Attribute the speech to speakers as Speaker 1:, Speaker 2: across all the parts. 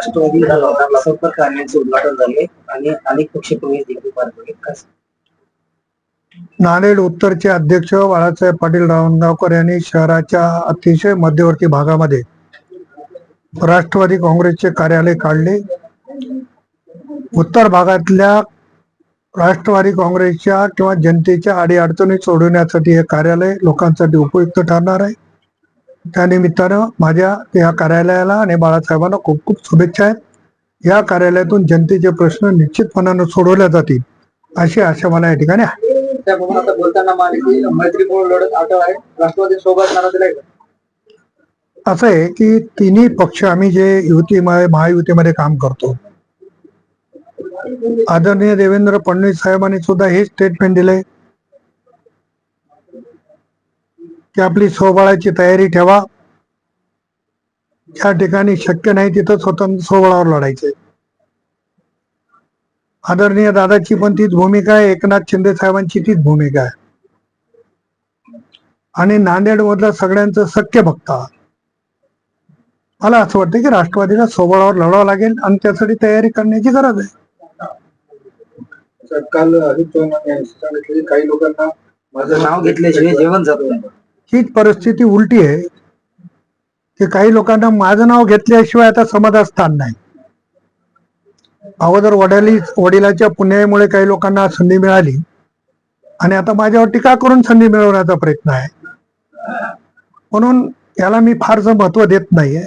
Speaker 1: राष्ट्रवादी संपर्क कार्यालयाचे उद्घाटन झाले आणि अनेक पक्ष प्रवेश देखील पार पडले
Speaker 2: नांदेड उत्तरचे अध्यक्ष बाळासाहेब पाटील रावणगावकर यांनी शहराच्या अतिशय मध्यवर्ती भागामध्ये राष्ट्रवादी काँग्रेसचे कार्यालय काढले. उत्तर भागातल्या राष्ट्रवादी काँग्रेसच्या किंवा जनतेच्या अडीअडचणी सोडवण्यासाठी हे कार्यालय लोकांसाठी उपयुक्त ठरणार आहे. त्या निमित्तानं माझ्या या कार्यालयाला आणि बाळासाहेबांना खूप खूप शुभेच्छा आहेत. या कार्यालयातून जनतेचे प्रश्न निश्चितपणानं सोडवल्या जातील अशी आशा मला या ठिकाणी आहे.
Speaker 1: त्याप्रमाणे आता बोलताना माने की मैत्रीपूर्ण लढत आठव आहे. राष्ट्रवादी सोबत
Speaker 2: असं आहे की तिन्ही पक्ष आम्ही जे युतीमध्ये महायुतीमध्ये काम करतो. आदरणीय देवेंद्र फडणवीस साहेबांनी सुद्धा हे स्टेटमेंट दिलंय. की आपली सोबाळाची तयारी ठेवा. ज्या ठिकाणी शक्य नाही तिथं स्वतंत्र सोबळावर लढायचंय आदरणीय दादाची पण तीच भूमिका आहे. एकनाथ शिंदे साहेबांची तीच भूमिका आहे. आणि नांदेड मधलं सगळ्यांचं सख्य भक्त मला असं वाटतं की राष्ट्रवादीला सोबळावर लढावं लागेल आणि त्यासाठी तयारी करण्याची गरज आहे.
Speaker 3: काल अजित चव्हाण यांनी सांगितले काही लोकांना
Speaker 1: माझं नाव घेतल्याशिवाय जेवण जात नाही.
Speaker 2: हीच परिस्थिती उलटी आहे. की काही लोकांना माझं नाव घेतल्याशिवाय आता समाजात स्थान नाही. अगोदर वडिली वडिलाच्या पुण्यामुळे काही लोकांना संधी मिळाली. आणि आता माझ्यावर टीका करून संधी मिळवण्याचा प्रयत्न आहे. म्हणून याला मी फारसं महत्त्व देत नाहीये.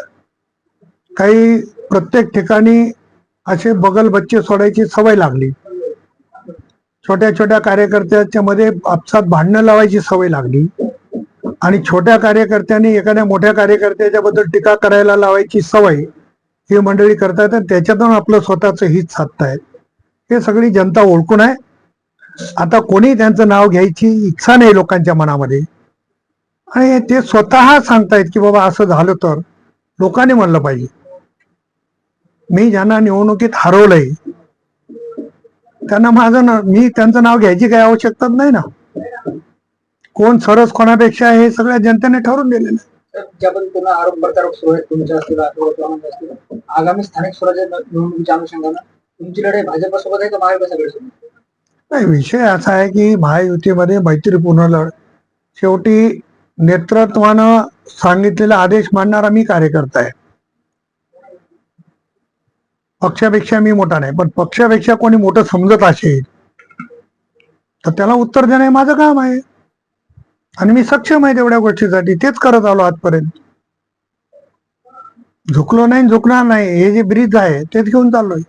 Speaker 2: काही प्रत्येक ठिकाणी असे बगल बच्चे सोडायची सवय लागली. छोट्या छोट्या कार्यकर्त्याच्या मध्ये आपसात भांडणं लावायची सवय लागली. आणि छोट्या कार्यकर्त्यांनी एखाद्या मोठ्या कार्यकर्त्याच्या बद्दल टीका करायला लावायची सवय ही मंडळी करतायत आणि त्याच्यातून आपलं स्वतःचं हित साधतायत हे सगळी जनता ओळखून आहे. आता कोणी त्यांचं नाव घ्यायची इच्छा नाही लोकांच्या मनामध्ये. आणि ते स्वतः सांगतायत की बाबा असं झालं तर लोकांनी म्हणलं पाहिजे. मी ज्यांना निवडणुकीत हरवलंय त्यांना माझं ना मी त्यांचं नाव घ्यायची काही आवश्यकताच नाही ना. कोण सरस कोणापेक्षा आहे हे सगळ्या जनतेने ठरवून दिलेलं आहे.
Speaker 1: आगामी स्थानिक स्वराज्य निवडणुकीच्या अनुषंगानं तुमची लढाई भाजपसोबत आहे का
Speaker 2: नाही विषय असा आहे की महायुतीमध्ये मैत्रीपूर्ण लढ. शेवटी नेतृत्वानं सांगितलेला आदेश मानणारा मी कार्यकर्ता आहे. पक्षापेक्षा मी मोठा नाही पण पक्षापेक्षा कोणी मोठं समजत असेल तर त्याला उत्तर देणं हे माझं काम आहे. आणि मी सक्षम आहे तेवढ्या गोष्टीसाठी. तेच करत आलो आजपर्यंत. झुकलो नाही झुकणार नाही. हे जे ब्रिज आहे तेच घेऊन चाललोय.